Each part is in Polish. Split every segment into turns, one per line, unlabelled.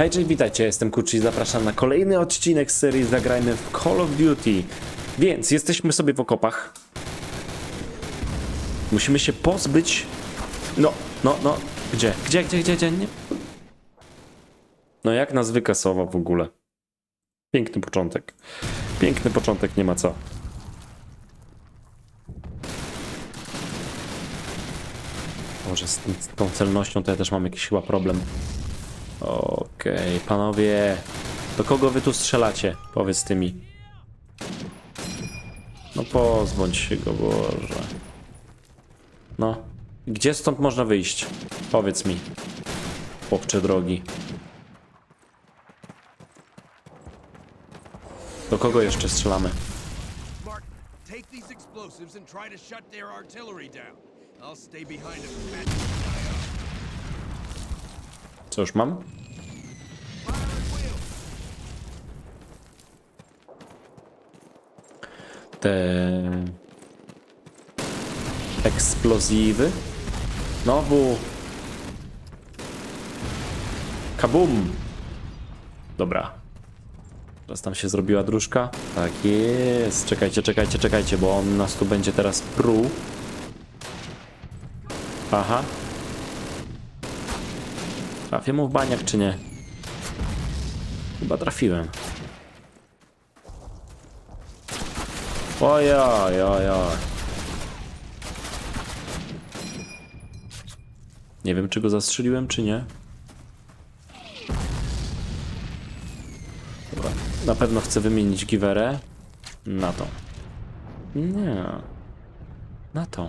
Hej, cześć, witajcie, jestem Kuczy i zapraszam na kolejny odcinek serii Zagrajmy w Call of Duty. Więc jesteśmy sobie w okopach. Musimy się pozbyć... No, no, no, gdzie, gdzie, gdzie, gdzie, gdzie, nie? No jak nas wykasowa w ogóle. Piękny początek. Piękny początek, nie ma co. Może z tą celnością to ja też mam jakiś chyba problem. Okej, panowie. Do kogo wy tu strzelacie? Powiedz ty mi. No pozbądź się go, Boże. No. Gdzie stąd można wyjść? Powiedz mi. Chłopcze drogi. Do kogo jeszcze strzelamy?
Take these explosives and try to shut their artillery down. I'll stay behind them.
Co już mam? Te eksplozywy. Znowu. Kabum! Dobra. Teraz tam się zrobiła dróżka. Tak jest. Czekajcie, czekajcie, czekajcie, bo on nas tu będzie teraz pruł. Aha. Trafię mu w baniak, czy nie? Chyba trafiłem. Ojoj, ojoj. Nie wiem, czy go zastrzeliłem, czy nie. Dobra. Na pewno chcę wymienić giwerę na to. Nie. Na to.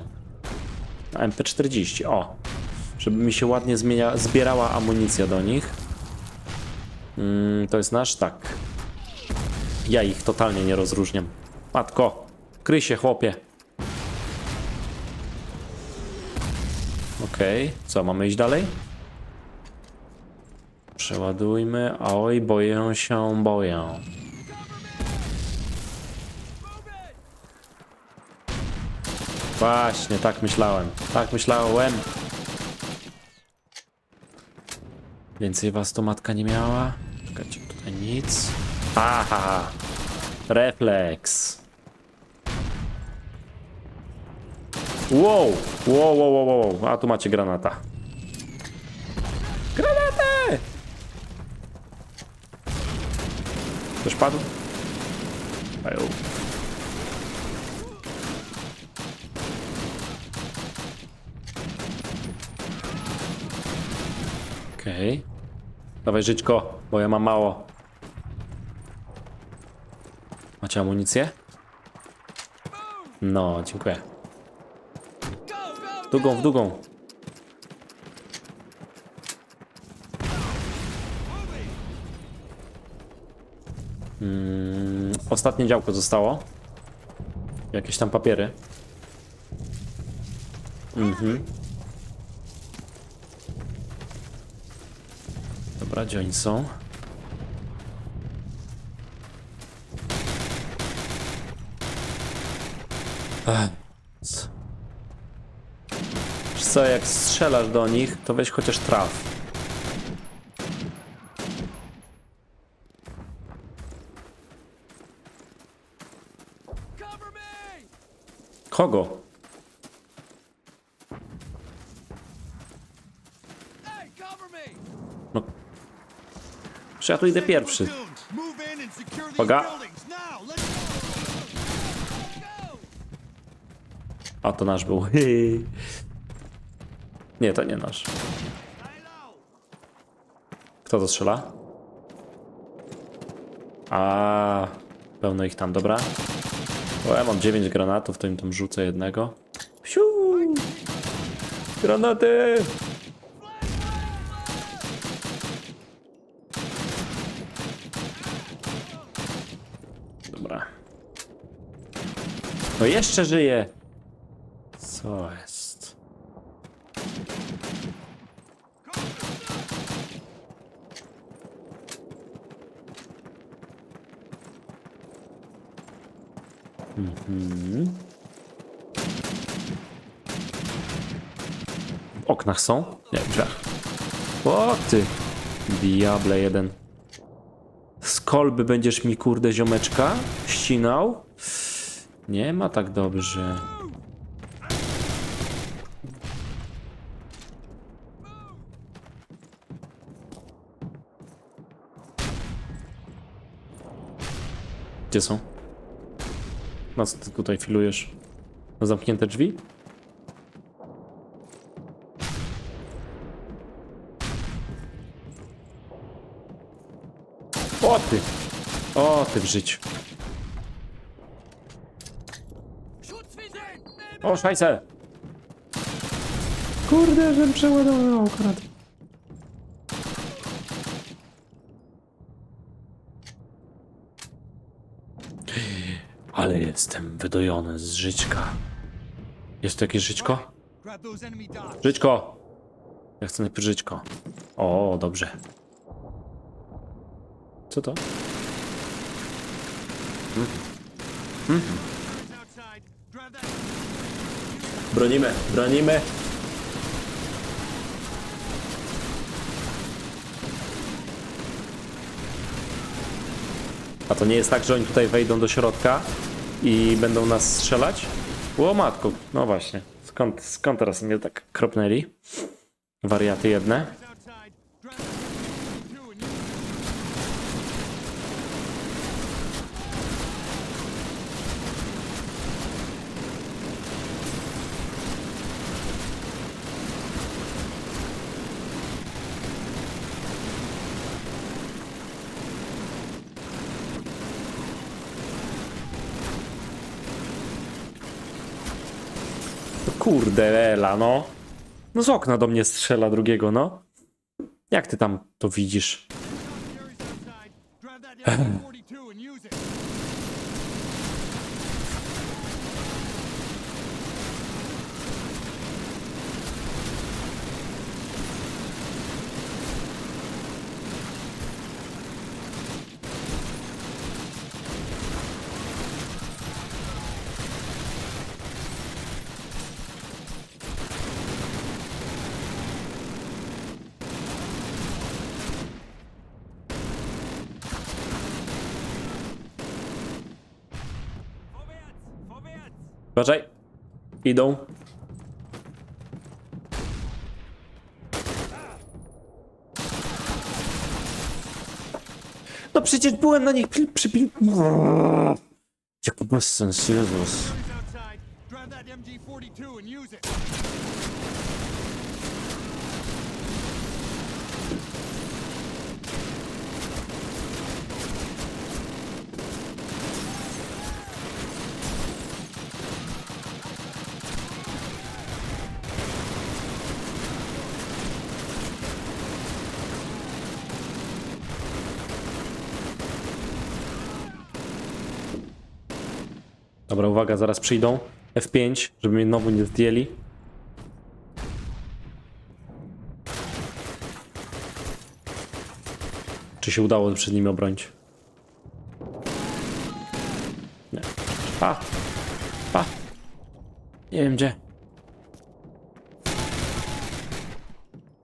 Na MP40. O. Żeby mi się ładnie zmienia, zbierała amunicja do nich. Mm, to jest nasz? Tak. Ja ich totalnie nie rozróżniam. Matko, kryj się chłopie. Okej, co, mamy iść dalej? Przeładujmy. Oj, boję się, boję. Właśnie, tak myślałem. Tak myślałem. Więcej was to matka nie miała. Czekajcie, tutaj nic. Aha! Refleks. Wow! Wow, wow, wow, wow. A tu macie granata. Granatę! Ktoś padł? Ajo. Okej. Okay. Dawaj żyćko, bo ja mam mało. Macie amunicję? No, dziękuję. W długą, w długą. Mm, ostatnie działko zostało. Jakieś tam papiery. Mhm. Dobra, gdzie oni są? Ech. co, jak strzelasz do nich, to weź chociaż traf. Kogo?
Hey, cover me!
No. Czy ja tu idę pierwszy?
Go.
A to nasz był. Nie, to nie nasz. Kto to strzela? A, pełno ich tam, dobra. O, ja mam 9 granatów, to im tam rzucę jednego. Siu! Granaty! Dobra. No jeszcze żyje! Co jest? W oknach są? Nie, w. O ty! Diable jeden. Z kolby będziesz mi kurde ziomeczka ścinał? Nie ma tak dobrze. Gdzie są? Na co ty tutaj filujesz? Na zamknięte drzwi? O ty! O ty w życiu. O, szajse! Kurde, że przeładował akurat. Ale jestem wydojony z żyćka. Jest tu jakieś żyćko? Żyćko! Ja chcę najpierw żyćko. O, dobrze. Co to?
Grab that.
Bronimy, bronimy. A to nie jest tak, że oni tutaj wejdą do środka i będą nas strzelać? O matku, no właśnie. Skąd, skąd teraz mnie tak kropnęli? Wariaty jedne. Kurde, Ela, no. No z okna do mnie strzela drugiego, no. Jak ty tam to widzisz?
Jerry's outside. Grab that MG42 and use it. Vorwärts! Vorwärts!
Uważaj. Idą. No przecież byłem na nich przy... przy... Jaki bezsens, Jezus.
Jerry's outside. Grab that MG42 and use it.
Dobra, uwaga, zaraz przyjdą. F5, żeby mnie znowu nie zdjęli. Czy się udało przed nimi obronić? Nie. Pa! Pa! Nie wiem gdzie.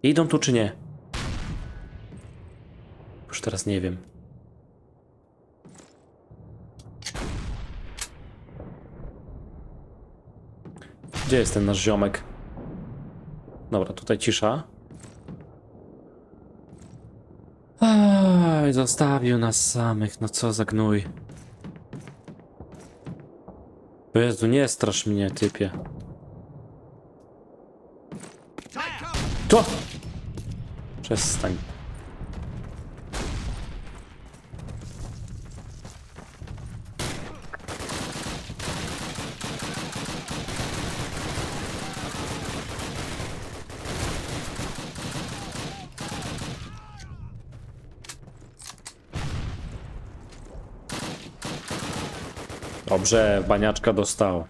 Idą tu czy nie? Już teraz nie wiem. Gdzie jest ten nasz ziomek? Dobra, tutaj cisza. Aj, zostawił nas samych, no co za gnój. Jezu, nie strasz mnie, typie. To! Przestań. Dobrze, baniaczka dostał.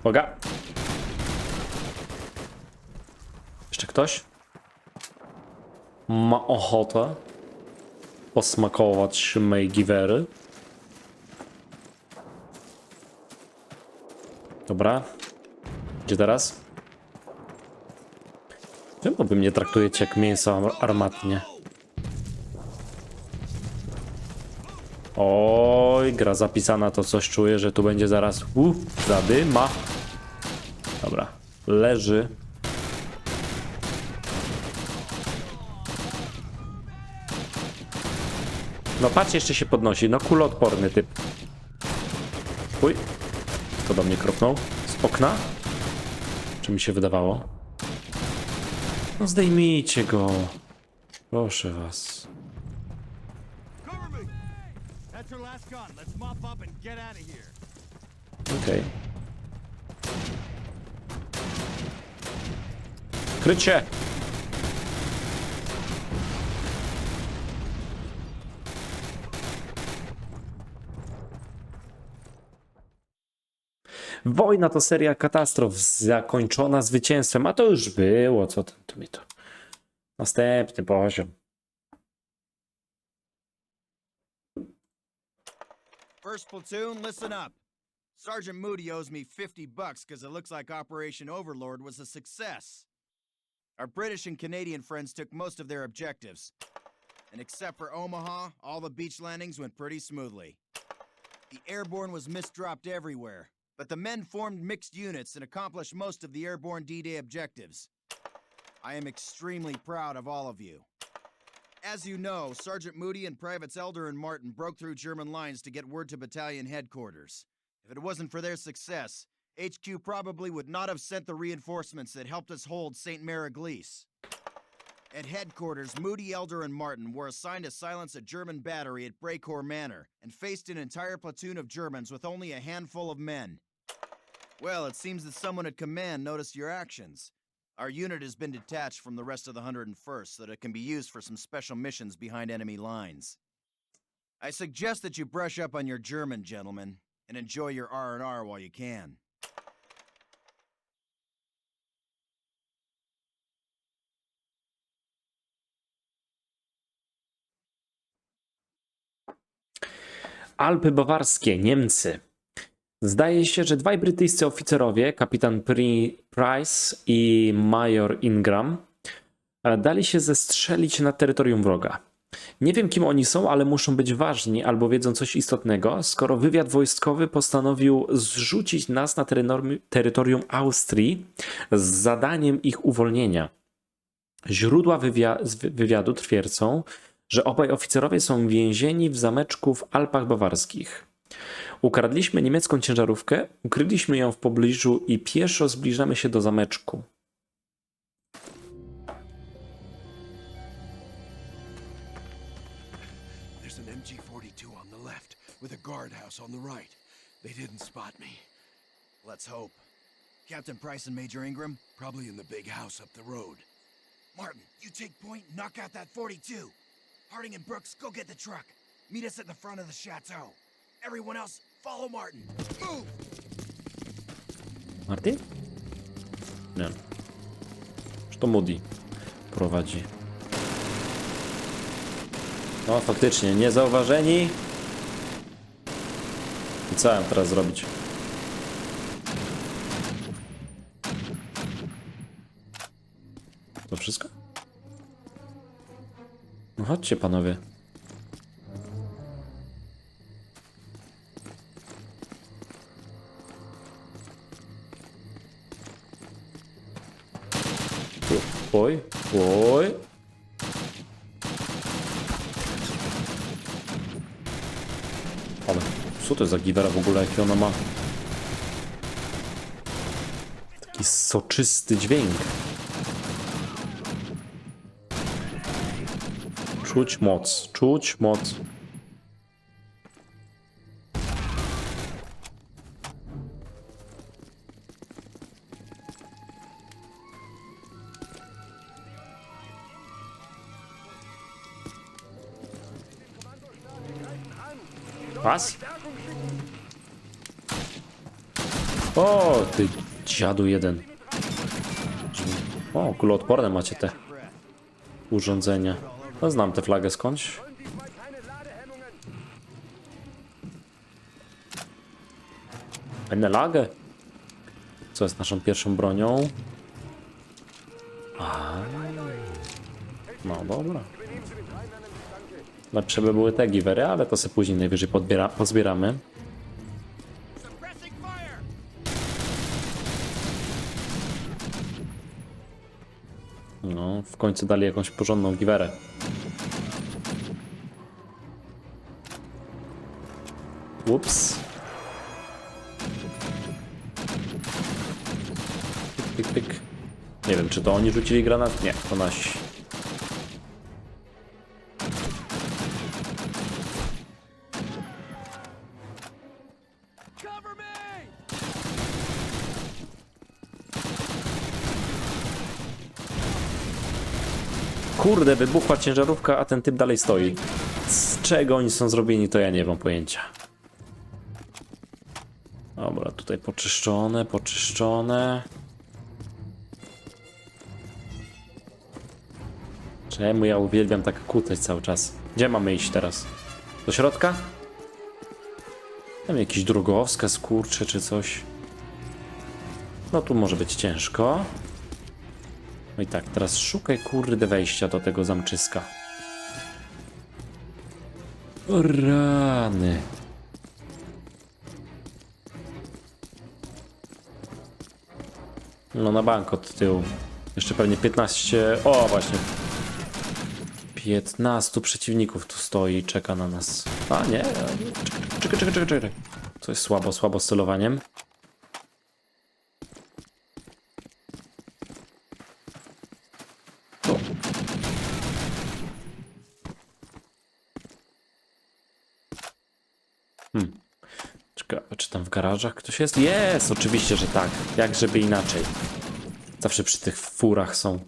Uwaga. Jeszcze ktoś? Ma ochotę posmakować mej giwery? Dobra. Gdzie teraz? Czemu wy mnie traktujecie jak mięso ar- armatnie? Gra zapisana, to coś czuję, że tu będzie zaraz u, zadyma. Dobra, leży. No patrz, jeszcze się podnosi. No kuloodporny typ. Uj, kto do mnie kropnął? Z okna? Czy mi się wydawało? No zdejmijcie go. Proszę was.
Cover me! That's your last gun. Let's mop up and get out of
Okej. Krycie! Wojna to seria katastrof zakończona zwycięstwem, a to już było, co tam to mi to. Następny poziom.
First platoon, listen up. Sergeant Moody owes me 50 bucks because it looks like Operation Overlord was a success. Our British and Canadian friends took most of their objectives. And except for Omaha, all the beach landings went pretty smoothly. The airborne was misdropped everywhere, but the men formed mixed units and accomplished most of the airborne D Day objectives. I am extremely proud of all of you. As you know, Sergeant Moody and Privates Elder and Martin broke through German lines to get word to battalion headquarters. If it wasn't for their success, HQ probably would not have sent the reinforcements that helped us hold St. Maraglise. At headquarters, Moody, Elder, and Martin were assigned to silence a German battery at Breakor Manor and faced an entire platoon of Germans with only a handful of men. Well, it seems that someone at command noticed your actions. Our unit has been detached from the rest of the 101st so that it can be used for some special missions behind enemy lines. I suggest that you brush up on your German, gentlemen, and enjoy your R&R while you can.
Alpy bawarskie, Niemcy. Zdaje się, że dwaj brytyjscy oficerowie, kapitan Pri- Price i major Ingram, e, dali się zestrzelić na terytorium wroga. Nie wiem, kim oni są, ale muszą być ważni albo wiedzą coś istotnego, skoro wywiad wojskowy postanowił zrzucić nas na terytorium- Austrii z zadaniem ich uwolnienia. Źródła wywiadu twierdzą, że obaj oficerowie są więzieni w zameczku w Alpach Bawarskich. Ukradliśmy niemiecką ciężarówkę, ukryliśmy ją w pobliżu i pieszo zbliżamy się do zameczku.
There's an MG 42 on the left, with a guardhouse on the right. They didn't spot me.
Let's hope. Captain Price and Major Ingram?
Probably in the big house up the road.
Martin, you take point, knock out that 42. Harding and Brooks, go get the truck. Meet us at the front of the chateau. Everyone else, follow Martin. Move!
Martin? Nie. Czy to Moody prowadzi? No, faktycznie, niezauważeni. I co ja teraz zrobić? To wszystko? No chodźcie, panowie. Oj, oj. Ale co to jest za giwera w ogóle, jaki ona ma? Taki soczysty dźwięk. Czuć moc, czuć moc. Was? O, ty dziadu jeden. O, kuloodporne macie te urządzenia. No, znam tę flagę skądś. Eine Lage. Co jest naszą pierwszą bronią? A, No dobra. Lepsze by były te givery, ale to sobie później najwyżej podbiera, pozbieramy. No, w końcu dali jakąś porządną giwerę. Ups. Pyk, pyk, pyk. Nie wiem, czy to oni rzucili granat? Nie, to nasi. Kurde, wybuchła ciężarówka, a ten typ dalej stoi. Z czego oni są zrobieni, to ja nie mam pojęcia. Dobra, tutaj poczyszczone, poczyszczone. Czemu ja uwielbiam tak kutać cały czas? Gdzie mamy iść teraz? Do środka? Tam jakiś drogowskaz, kurcze czy coś. No tu może być ciężko. No i tak, teraz szukaj kurde wejścia do tego zamczyska. Rany. No na bank od tyłu. Jeszcze pewnie 15. O, właśnie. 15 przeciwników tu stoi i czeka na nas. A nie, czekaj, czekaj, czekaj, czekaj. To słabo, słabo z celowaniem. O. Hmm. Czekaj, czy tam w garażach ktoś jest? Jest, oczywiście, że tak. Jak żeby inaczej. Zawsze przy tych furach są.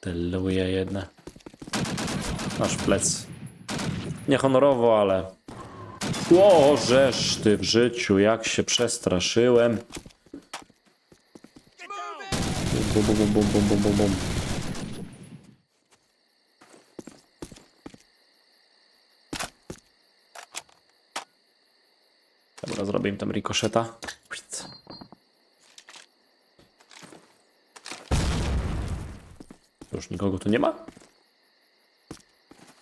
Te luje jedne. Masz plec. Niehonorowo, ale... O, żeż ty w życiu, jak się przestraszyłem. Bum, bum, bum, bum, bum, bum, bum, bum. Dobra, zrobię im tam rikoszeta. Już nikogo tu nie ma?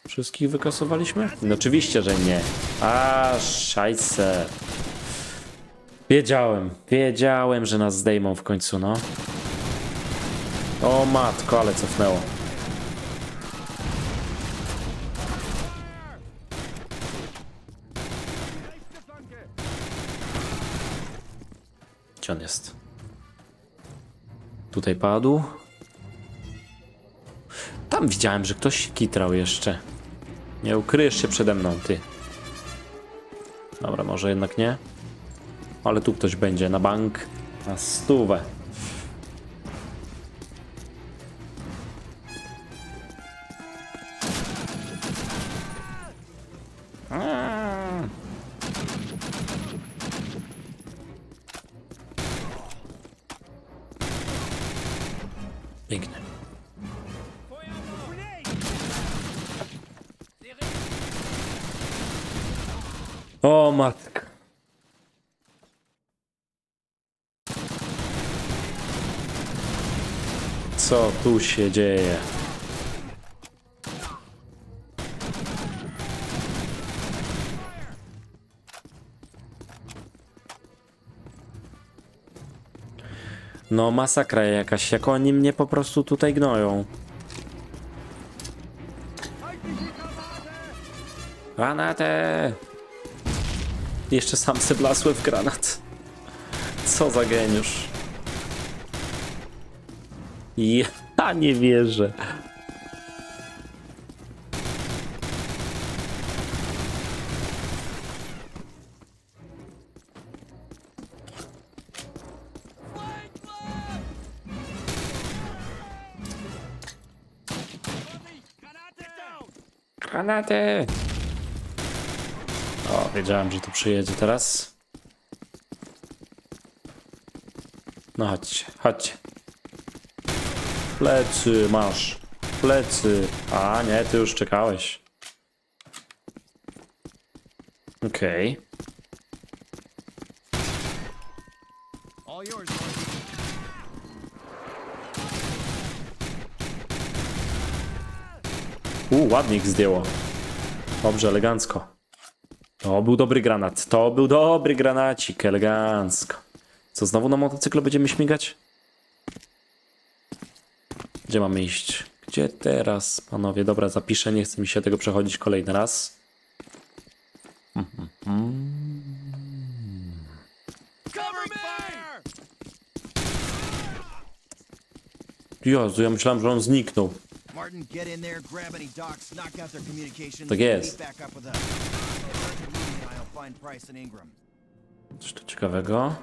Wszystkich wykasowaliśmy? No oczywiście, że nie. A, szajse. Wiedziałem, wiedziałem, że nas zdejmą w końcu, no. O matko, ale cofnęło. Gdzie on jest? Tutaj padł. Tam widziałem, że ktoś kitrał jeszcze. Nie ukryjesz się przede mną, ty. Dobra, może jednak nie. Ale tu ktoś będzie na bank. Na stówę. Pięknie. O matka. Co tu się dzieje? No masakra jakaś, jak oni mnie po prostu tutaj gnoją. Granatę! Jeszcze sam se blasły w granat. Co za geniusz. Ja nie wierzę. Granaty! O, wiedziałem, że tu przyjedzie teraz. No chodźcie, chodźcie. Plecy masz. Plecy. A, nie, ty już czekałeś. Okej.
All yours,
U, ich zdjęło. Dobrze, elegancko. To był dobry granat. To był dobry granacik, elegancko. Co, znowu na motocyklu będziemy śmigać? Gdzie mamy iść? Gdzie teraz, panowie? Dobra, zapiszę, nie chce mi się tego przechodzić kolejny raz. Jezu, ja myślałem, że on zniknął.
Martin, get in there, grab any docs, knock out their communications,
Tak jest.
back up with us. I'll find Price and Ingram.
Coś tu ciekawego?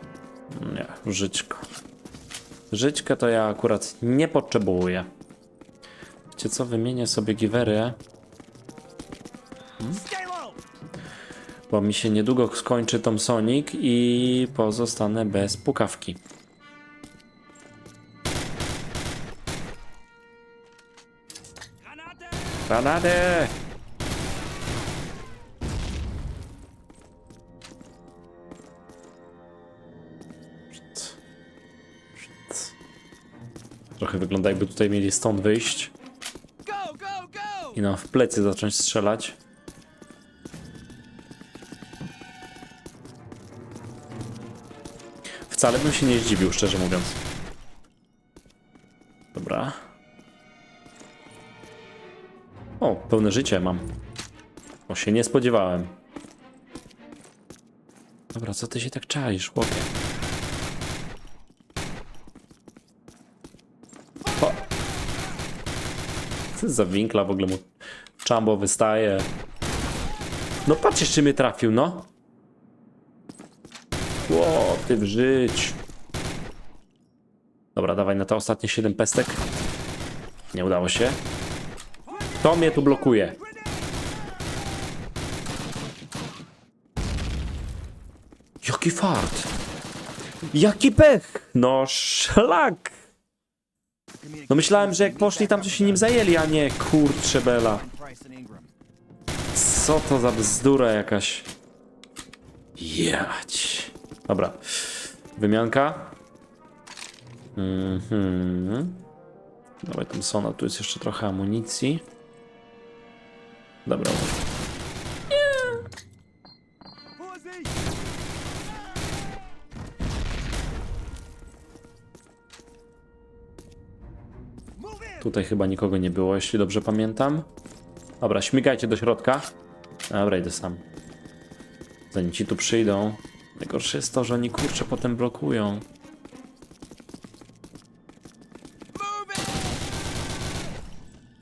Nie, żyćko. Żyćka to ja akurat nie potrzebuję. Wiecie co, wymienię sobie giwery,
low!
bo mi się niedługo skończy Tom Sonic i pozostanę bez pukawki. Shit. Trochę wygląda jakby tutaj mieli stąd wyjść i nam w plecy zacząć strzelać. Wcale bym się nie zdziwił, szczerze mówiąc. Dobra. O, pełne życie mam. O, się nie spodziewałem. Dobra, co ty się tak czaisz, chłopie? O! Co za winkla w ogóle mu czambo wystaje. No patrz, jeszcze mnie trafił, no. Ło, ty w życiu. Dobra, dawaj na te ostatnie 7 pestek. Nie udało się. To mnie tu blokuje. Jaki fart. Jaki pech. No szlak. No myślałem, że jak poszli tam, to się nim zajęli, a nie kurczę bela. Co to za bzdura jakaś? Jać. Dobra. Wymianka. Mhm. Dawaj Thompsona, tu jest jeszcze trochę amunicji. Dobra. Tutaj chyba nikogo nie było, jeśli dobrze pamiętam. Dobra, śmigajcie do środka. Dobra, idę sam. Zanim ci tu przyjdą. Najgorsze jest to, że oni kurczę potem blokują.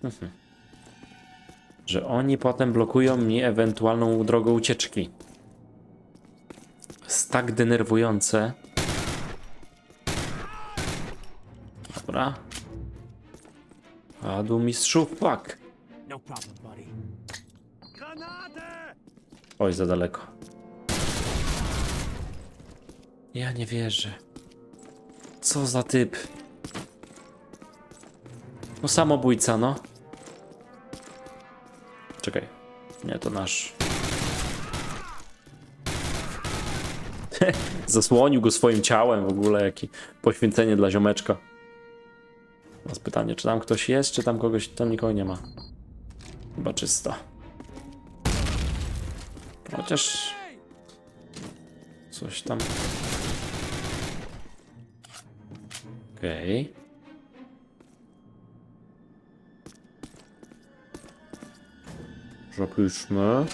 Mhm. Że oni potem blokują mi ewentualną drogę ucieczki. Jest tak denerwujące. Dobra. Padł mistrzu, fuck.
No. Granate!
Oj, za daleko. Ja nie wierzę. Co za typ. No samobójca, no. Czekaj. Nie, to nasz. Zasłonił go swoim ciałem w ogóle, jaki poświęcenie dla ziomeczka. Teraz pytanie, czy tam ktoś jest, czy tam kogoś, tam nikogo nie ma. Chyba czysto. Chociaż coś tam. Okej. Zapiszmy.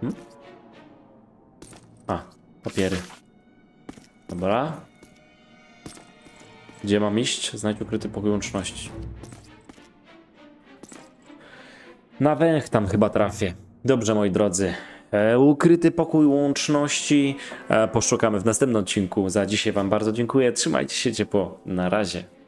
Hmm? A, papiery. Dobra. Gdzie mam iść? Znajdź ukryty pokój łączności. Na węch tam chyba trafię. Dobrze, moi drodzy. E, ukryty pokój łączności e, poszukamy w następnym odcinku. Za dzisiaj Wam bardzo dziękuję. Trzymajcie się ciepło. Na razie.